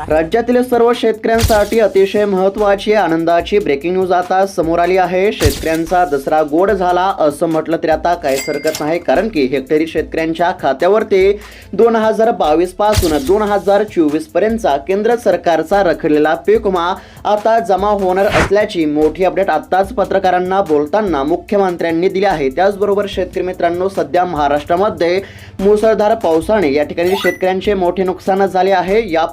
राज्यातील सर्व शेतकऱ्यांसाठी अतिशय महत्वाची आनंदाची ब्रेकिंग न्यूज आता समोर आली आहे. शेतकऱ्यांचा दसरा गोड झाला असं म्हटलं तरी आता काहीच हरकत नाही कारण की हेक्टरी शेतकऱ्यांच्या खात्यावरती दोन हजार बावीसपासून दोन हजार चोवीस पर्यंतचा केंद्र सरकारचा रखडलेला पीकमा आता जमा होणार असल्याची मोठी अपडेट आताच पत्रकारांना बोलताना मुख्यमंत्र्यांनी दिली आहे. त्याचबरोबर शेतकरी मित्रांनो सध्या महाराष्ट्रामध्ये मुसळधार पावसाने या ठिकाणी शेतकऱ्यांचे मोठे नुकसान झाले आहे. या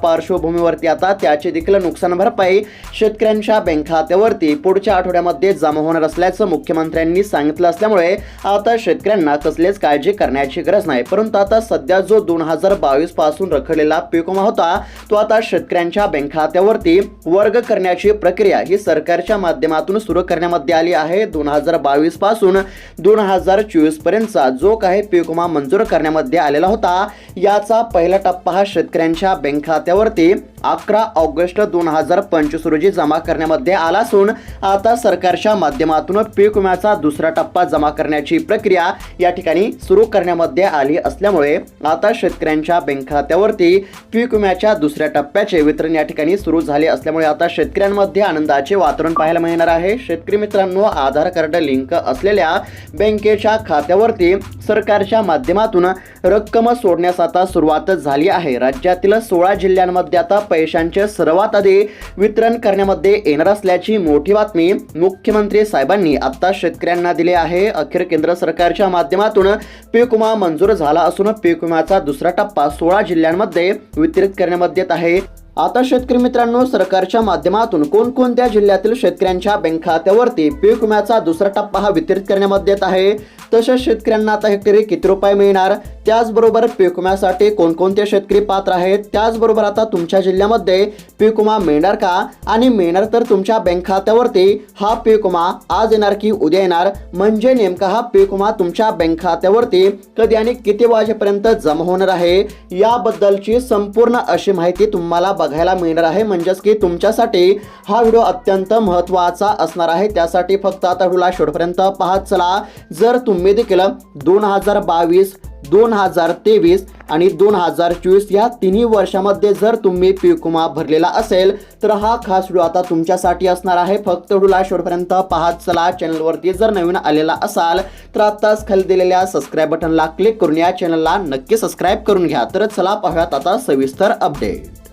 पार्श्वभूमीवरती आता त्याचे देखील नुकसान भरपाई शेतकऱ्यांच्या बँक खात्यावरती पुढच्या आठवड्यामध्ये जमा होणार असल्याचं मुख्यमंत्र्यांनी सांगितलं असल्यामुळे आता शेतकऱ्यांना कसलीच काळजी करण्याची गरज नाही. परंतु आता सध्या जो दोन हजार बावीसपासून रखडलेला पीक विमा होता तो आता शेतकऱ्यांच्या बँक खात्यावरती वर्ग करण्याची प्रक्रिया ही सरकारच्या माध्यमातून सुरू करण्यामध्ये आली आहे. दोन हजार बावीसपासून दोन हजार चोवीस पर्यंतचा जो काही पीक विमा मंजूर करण्यामध्ये आलेला होता याचा पहिला टप्पा हा शेतकऱ्यांच्या बँक खात्यावरती Amen अकरा ऑगस्ट दोन हजार पंचवीस रोजी जमा करण्यामध्ये आला असून आता सरकारच्या माध्यमातून पीक विम्याचा दुसरा टप्पा जमा करण्याची प्रक्रिया या ठिकाणी सुरू करण्यामध्ये आली असल्यामुळे आता शेतकऱ्यांच्या बँक खात्यावरती पीक विम्याच्या दुसऱ्या टप्प्याचे वितरण या ठिकाणी सुरू झाले असल्यामुळे आता शेतकऱ्यांमध्ये आनंदाचे वातावरण पाहायला मिळणार आहे. शेतकरी मित्रांनो आधार कार्ड लिंक असलेल्या बँकेच्या खात्यावरती सरकारच्या माध्यमातून रक्कम सोडण्यास आता सुरुवात झाली आहे. राज्यातील सोळा जिल्ह्यांमध्ये आता पैशांचे सर्वात आधी वितरण करण्यामध्ये येणार असल्याची मोठी बातमी मुख्यमंत्री साहेबांनी आता शेतकऱ्यांना दिली आहे. अखेर केंद्र सरकारच्या माध्यमातून पीक विमा मंजूर झाला असून पीक विम्याचा दुसरा टप्पा सोळा जिल्ह्यांमध्ये वितरित करण्यामध्ये येत आहे. आता शेतकरी मित्रांनो सरकारच्या माध्यमातून कोणकोणत्या जिल्ह्यातील शेतकऱ्यांच्या बँक खात्यावरती पीक विम्याचा दुसरा टप्पा हा वितरित करण्यामध्ये येत आहे? तसेच शेतकऱ्यांना आता हेक्टरी किती रुपये मिळणार? त्याचबरोबर पीक विम्यासाठी कोणकोणते शेतकरी पात्र आहेत? त्याचबरोबर आता तुमच्या जिल्ह्यामध्ये पीक विमा मिळणार का? आणि मिळणार तर तुमच्या बँक खात्यावरती हा पीक विमा आज येणार की उद्या येणार? म्हणजे नेमका हा पीक विमा तुमच्या बँक खात्यावरती कधी आणि किती वाजेपर्यंत जमा होणार आहे? याबद्दलची संपूर्ण अशी माहिती तुम्हाला बघायला मिळणार आहे. म्हणजेच की तुमच्यासाठी हा व्हिडिओ अत्यंत महत्त्वाचा असणार आहे. त्यासाठी फक्त आता व्हिडिओला शेवटपर्यंत पाहत चला. जर तुम्ही देखील दोन हजार बावीस दोन हजार तेवीस आणि दोन हजार चोवीस या तिन्ही वर्षामध्ये जर तुम्ही पिकुमा भरलेला असेल तर हा खास व्हिडिओ आता तुमच्यासाठी असणार आहे. फक्त व्हिडिओला शेवटपर्यंत पाहत चला. चॅनलवरती जर नवीन आलेला असाल तर आत्ताच खाली दिलेल्या सबस्क्राईब बटनला क्लिक करून या चॅनलला नक्की सबस्क्राईब करून घ्या. तर चला पाहूयात आता सविस्तर अपडेट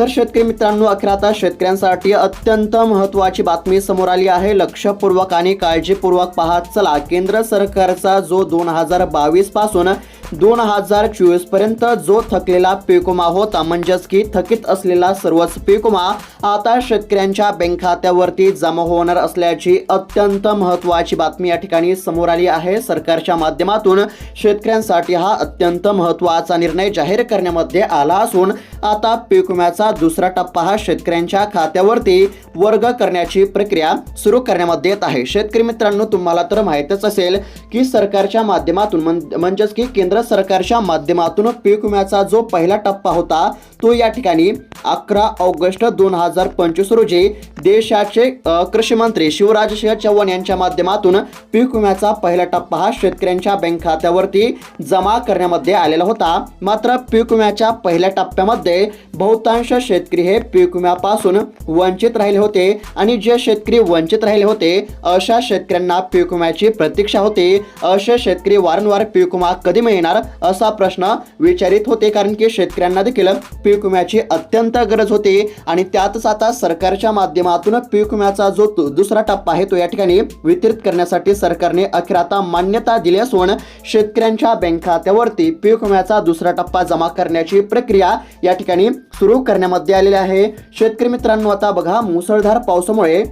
तर शेतकरी मित्रांनो अखेर आता शेतकऱ्यांसाठी अत्यंत महत्त्वाची बातमी समोर आली आहे. लक्षपूर्वक आणि काळजीपूर्वक पाहत चला. केंद्र सरकारचा जो दोन हजार बावीसपासून दोन हजार चोवीसपर्यंत जो थकलेला पीक विमा होता म्हणजेच की थकीत असलेला सर्वच पीकमा आता शेतकऱ्यांच्या बँक खात्यावरती जमा होणार असल्याची अत्यंत महत्त्वाची बातमी या ठिकाणी समोर आली आहे. सरकारच्या माध्यमातून शेतकऱ्यांसाठी हा अत्यंत महत्त्वाचा निर्णय जाहीर करण्यामध्ये आला असून आता पीक विम्याचा दुसरा टप्पा हा शेतकऱ्यांच्या खात्यावरती वर्ग करण्याची प्रक्रिया सुरू करण्यामध्ये येत आहे. शेतकरी मित्रांनो तुम्हाला तर माहितच असेल की सरकारच्या माध्यमातून म्हणजेच की केंद्र सरकारच्या माध्यमातून पीक विम्याचा जो पहिला टप्पा होता तो या ठिकाणी अकरा ऑगस्ट दोन हजार पंचवीस रोजी देशाचे कृषी मंत्री शिवराज सिंह चौहान यांच्या माध्यमातून पीक विम्याचा पहिला टप्पा हा शेतकऱ्यांच्या बँक खात्यावरती जमा करण्यामध्ये आलेला होता. मात्र पीक विम्याच्या पहिल्या टप्प्यामध्ये बहुतांश शेतकरी हे पीक विम्यापासून वंचित राहिले होते आणि जे शेतकरी वंचित राहिले होते अशा शेतकऱ्यांना पीक विम्याची प्रतीक्षा होती. असे शेतकरी वारंवार पीक विमा कधी मिळणार असा प्रश्न विचारित होते कारण की शेतकऱ्यांना देखील पीक विम्याची अत्यंत गरज होती आणि त्यातच आता सरकारच्या माध्यमातून पीक विम्याचा जो दुसरा टप्पा आहे तो या ठिकाणी वितरित करण्यासाठी सरकारने अखेर आता मान्यता दिली असून शेतकऱ्यांच्या बँक खात्यावरती पीक विम्याचा दुसरा टप्पा जमा करण्याची प्रक्रिया या ठिकाणी सुरू करण्यामध्ये आलेले आहे. शेतकरी मित्रांनो आता बघा मुसळधार पावसामुळे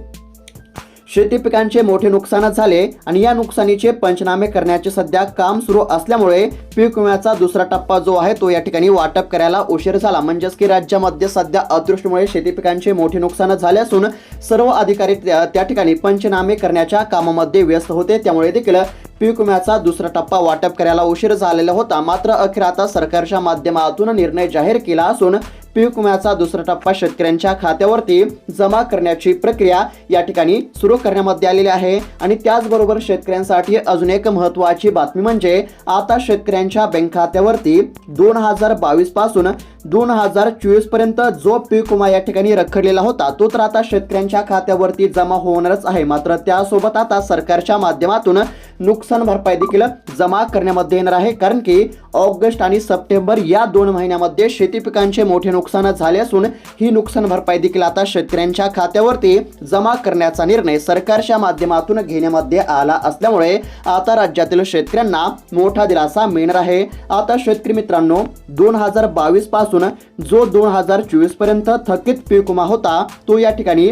शेती पिकांचे मोठे नुकसान झाले आणि या नुकसानीचे पंचनामे करण्याचे सध्या काम सुरू असल्यामुळे पीक विम्याचा दुसरा टप्पा जो आहे तो या ठिकाणी वाटप करायला उशीर झाला. म्हणजेच की राज्यामध्ये सध्या अतिवृष्टीमुळे शेती पिकांचे मोठे नुकसान झाले असून सर्व अधिकारी त्या ठिकाणी पंचनामे करण्याच्या कामामध्ये व्यस्त होते. त्यामुळे देखील पीक विम्याचा दुसरा टप्पा वाटप करायला उशीर झालेला होता. मात्र अखेर आता सरकारच्या माध्यमातून निर्णय जाहीर केला असून पीक विम्याचा दुसरा टप्पा शेतकऱ्यांच्या खात्यावरती जमा करण्याची प्रक्रिया या ठिकाणी सुरू करण्यामध्ये आलेली आहे. आणि त्याचबरोबर शेतकऱ्यांसाठी अजून एक महत्वाची बातमी म्हणजे आता शेतकऱ्यांच्या बँक खात्यावरती दोन हजार बावीसपासून दोन हजार चोवीसपर्यंत जो पीक विमा या ठिकाणी रखडलेला होता तो तर आता शेतकऱ्यांच्या खात्यावरती जमा होणारच आहे. मात्र त्यासोबत आता सरकारच्या माध्यमातून नुकसान भरपाई देखील जमा करण्यामध्ये येणार आहे. कारण की ऑगस्ट आणि सप्टेंबर या दोन महिन्यामध्ये शेती पिकांचे मोठे नुकसान झाले असून ही नुकसान भरपाई देखील आता शेतकऱ्यांच्या खात्यावरती जमा करण्याचा निर्णय सरकारच्या माध्यमातून घेण्यामध्ये आला असल्यामुळे आता राज्यातील शेतकऱ्यांना मोठा दिलासा मिळणार आहे. आता शेतकरी मित्रांनो दोन हजार बावीसपासून जो दोन हजार चोवीसपर्यंत थकीत पीक विमा होता तो या ठिकाणी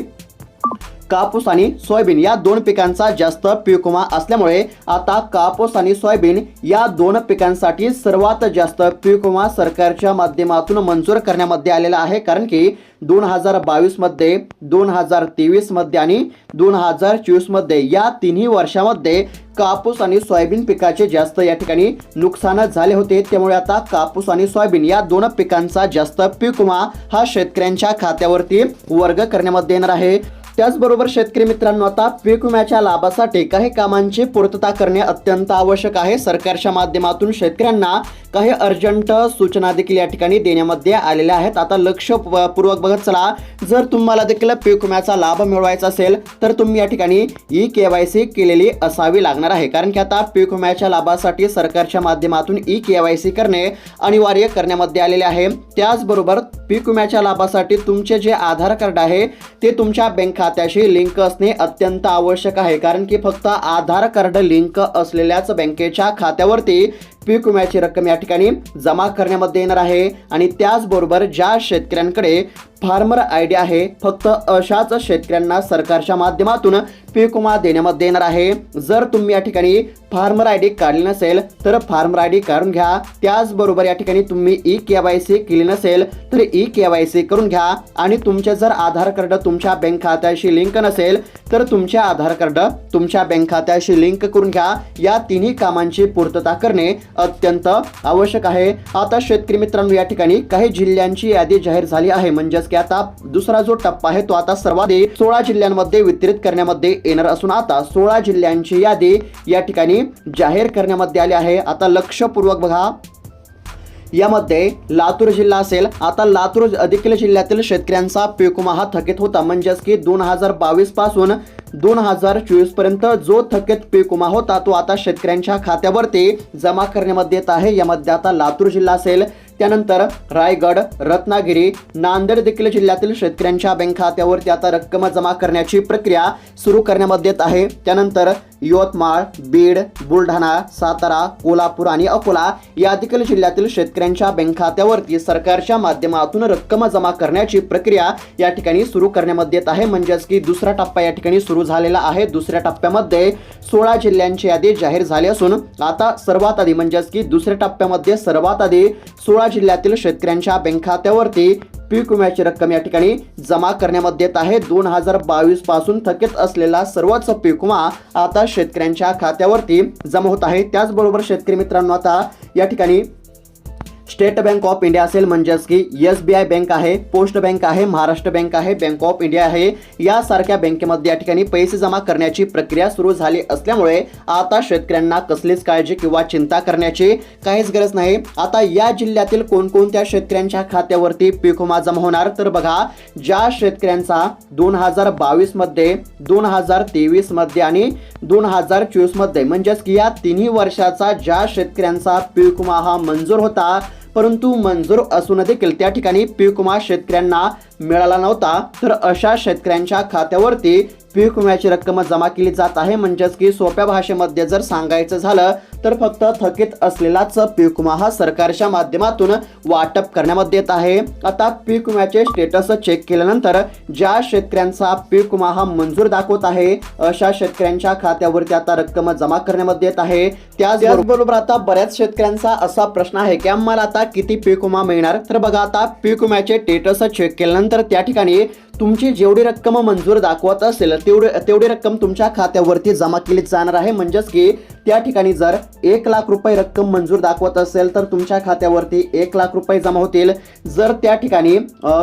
कापूस आणि सोयाबीन या दोन पिकांचा जास्त पिकमा असल्यामुळे आता कापूस आणि सोयाबीन या दोन पिकांसाठी सर्वात जास्त पिकमा सरकारच्या माध्यमातून मंजूर करण्यामध्ये आलेला आहे. कारण की दोन हजार बावीसमध्ये दोन हजार तेवीसमध्ये आणि दोन हजार चोवीसमध्ये या तिन्ही वर्षामध्ये कापूस आणि सोयाबीन पिकाचे जास्त या ठिकाणी नुकसान झाले होते. त्यामुळे आता कापूस आणि सोयाबीन या दोन पिकांचा जास्त पीक विमा हा शेतकऱ्यांच्या खात्यावरती वर्ग करण्यामध्ये येणार आहे. त्याचबरोबर शेतकरी मित्रांनो आता पीक विम्याच्या लाभासाठी काही कामांची पूर्तता करणे अत्यंत आवश्यक आहे. सरकारच्या माध्यमातून शेतकऱ्यांना काही अर्जंट सूचना देखील या ठिकाणी देण्यामध्ये आलेल्या आहेत. आता लक्ष पूर्वक बघत चला जर तुम्हाला देखील पीक विम्याचा लाभ मिळवायचा असेल तर तुम्ही या ठिकाणी ई के वाय सी केलेली असावी लागणार आहे. कारण की आता पीक विम्याच्या लाभासाठी सरकारच्या माध्यमातून ई के वाय सी करणे अनिवार्य करण्यामध्ये आलेले आहे. त्याचबरोबर पीक विम्याच्या लाभासाठी तुमचे जे आधार कार्ड आहे ते तुमच्या बँक खात्याशी लिंक असणे अत्यंत आवश्यक आहे. कारण की फक्त आधार कार्ड लिंक असलेल्याच बँकेच्या खात्यावरती पीक विम्याची रक्कम या ठिकाणी जमा करण्यामध्ये येणार आहे. आणि त्याचबरोबर ज्या शेतकऱ्यांकडे फार्मर आय डी आहे फक्त अशाच शेतकऱ्यांना सरकारच्या माध्यमातून पीक विमा देण्यामध्ये येणार आहे. जर तुम्ही या ठिकाणी फार्मर आय डी काढली नसेल तर फार्मर आय डी काढून घ्या. त्याचबरोबर या ठिकाणी तुम्ही ई के वाय सी केली नसेल तर ई के वाय सी करून घ्या. आणि तुमचे जर आधार कार्ड तुमच्या बँक खात्याशी लिंक नसेल तर तुमचे आधार कार्ड तुमच्या बँक खात्याशी लिंक करून घ्या. या तिन्ही कामांची पूर्तता करणे अत्यंत आवश्यक आहे. आता शेतकरी मित्रांनो या ठिकाणी काही जिल्ह्यांची यादी जाहीर झाली आहे. म्हणजेच की आता दुसरा जो टप्पा आहे तो आता सर्वाधिक सोळा जिल्ह्यांमध्ये वितरित करण्यामध्ये येणार असून आता सोळा जिल्ह्यांची यादी या ठिकाणी जाहीर करण्यामध्ये आली आहे. आता लक्षपूर्वक बघा. यामध्ये लातूर जिल्हा असेल. आता लातूर देखील जिल्ह्यातील शेतकऱ्यांचा पीक हा थकीत होता. म्हणजेच की दोन हजार बावीसपासून दोन हजार चोवीसपर्यंत जो थकीत पीक विमा होता तो आता शेतकऱ्यांच्या खात्यावरती जमा करण्यामध्ये येत आहे. यामध्ये आता लातूर जिल्हा असेल त्यानंतर रायगड रत्नागिरी नांदेड देखील जिल्ह्यातील शेतकऱ्यांच्या बँक खात्यावरती आता रक्कम जमा करण्याची प्रक्रिया सुरू करण्यामध्ये येत आहे. त्यानंतर यवतमाळ बीड बुलढाणा सातारा कोल्हापूर आणि अकोला या देखील जिल्ह्यातील शेतकऱ्यांच्या बँक खात्यावरती सरकारच्या माध्यमातून रक्कम जमा करण्याची प्रक्रिया या ठिकाणी सुरू करण्यामध्ये येत आहे. म्हणजेच की दुसरा टप्पा या ठिकाणी सुरू झालेला आहे. दुसऱ्या टप्प्यामध्ये सोळा जिल्ह्यांची यादी जाहीर झाली असून आता सर्वात आधी म्हणजेच की दुसऱ्या टप्प्यामध्ये सर्वात आधी सोळा जिल्ह्यातील शेतकऱ्यांच्या बँक खात्यावरती पीक विम्याची रक्कम या ठिकाणी जमा करण्यामध्ये येत आहे. दोन हजार बावीसपासून थकीत असलेला सर्वच पीक विमा आता शेतकऱ्यांच्या खात्यावरती जमा होत आहे. त्याचबरोबर शेतकरी मित्रांनो आता या ठिकाणी स्टेट बँक ऑफ इंडिया असेल म्हणजेच की एस बी आय बँक आहे पोस्ट बँक आहे महाराष्ट्र बँक आहे बँक ऑफ इंडिया आहे. यासारख्या बँकेमध्ये या ठिकाणी पैसे जमा करण्याची प्रक्रिया सुरू झाली असल्यामुळे आता शेतकऱ्यांना कसलीच काळजी किंवा चिंता करण्याची काहीच गरज नाही. आता या जिल्ह्यातील कोणकोणत्या शेतकऱ्यांच्या खात्यावरती पीक विमा जमा होणार? तर बघा ज्या शेतकऱ्यांचा दोन हजार बावीसमध्ये दोन हजार तेवीसमध्ये आणि दोन हजार चोवीसमध्ये म्हणजेच की या तिन्ही वर्षाचा ज्या शेतकऱ्यांचा पीक विमा हा मंजूर होता परंतु मंजूर असून देखील त्या ठिकाणी पीक विमा शेतकऱ्यांना मिळाला नव्हता. तर अशा शेतकऱ्यांच्या खात्यावरती पीक विम्याची रक्कम जमा केली जात आहे. म्हणजेच की सोप्या भाषेमध्ये जर सांगायचं झालं तर फक्त थकीत असलेलाच पीक विमा हा सरकारच्या माध्यमातून वाटप करण्यामध्ये येत आहे. आता पीक विम्याचे स्टेटस चेक केल्यानंतर ज्या शेतकऱ्यांचा पीक विमा हा मंजूर दाखवत आहे अशा शेतकऱ्यांच्या खात्यावरती आता रक्कम जमा करण्यामध्ये येत आहे. त्याचबरोबर आता बऱ्याच शेतकऱ्यांचा असा प्रश्न आहे की आम्हाला आता किती पीक विमा मिळणार? तर बघा आता पीक विम्याचे स्टेटस चेक केल्यानंतर त्या ठिकाणी तुमची जेवढी रक्कम मंजूर दाखवत असेल तेवढे तेवढी रक्कम तुमच्या खात्यावरती जमा केली जाणार आहे. म्हणजेच की त्या ठिकाणी जर एक लाख रुपये रक्कम मंजूर दाखवत असेल तर तुमच्या खात्यावरती एक लाख रुपये जमा होतील. जर त्या ठिकाणी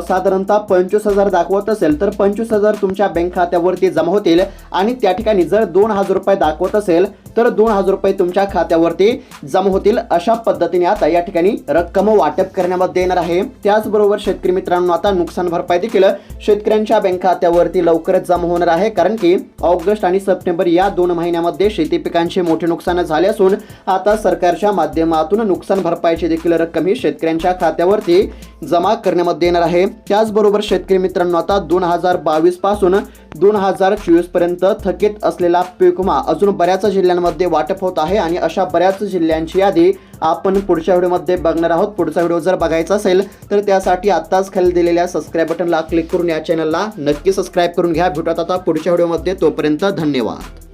साधारणतः पंचवीस हजार दाखवत असेल तर पंचवीस हजार तुमच्या बँक खात्यावरती जमा होतील. आणि त्या ठिकाणी जर दोन हजार रुपये दाखवत असेल तर दोन हजार रुपये तुमच्या खात्यावरती जमा होतील. अशा पद्धतीने आता या ठिकाणी रक्कम वाटप करण्यामध्ये येणार आहे. त्याचबरोबर शेतकरी मित्रांनो आता नुकसान भरपाई देखील शेतकऱ्यांच्या बँक खात्यावरती लवकरच जमा होणार आहे. कारण की ऑगस्ट आणि सप्टेंबर या दोन महिन्यामध्ये शेती पिकांचे मोठे नुकसान झाले असून आता सरकारच्या माध्यमातून नुकसान भरपाईची देखील रक्कम ही शेतकऱ्यांच्या खात्यावरती जमा करण्यामध्ये येणार आहे. त्याचबरोबर शेतकरी मित्रांनो आता दोन हजार बावीसपासून दोन हजार चोवीसपर्यंत थकीत असलेला पीक विमा अजून बऱ्याच जिल्ह्यांमध्ये वाटप होत आहे आणि अशा बऱ्याच जिल्ह्यांची यादी आपण पुढच्या व्हिडिओमध्ये बघणार आहोत. पुढचा व्हिडिओ जर बघायचा असेल तर त्यासाठी आत्ताच खाली दिलेल्या सबस्क्राईब बटनला क्लिक करून या चॅनलला नक्की सबस्क्राईब करून घ्या. भेटत आता पुढच्या व्हिडिओमध्ये. तोपर्यंत धन्यवाद.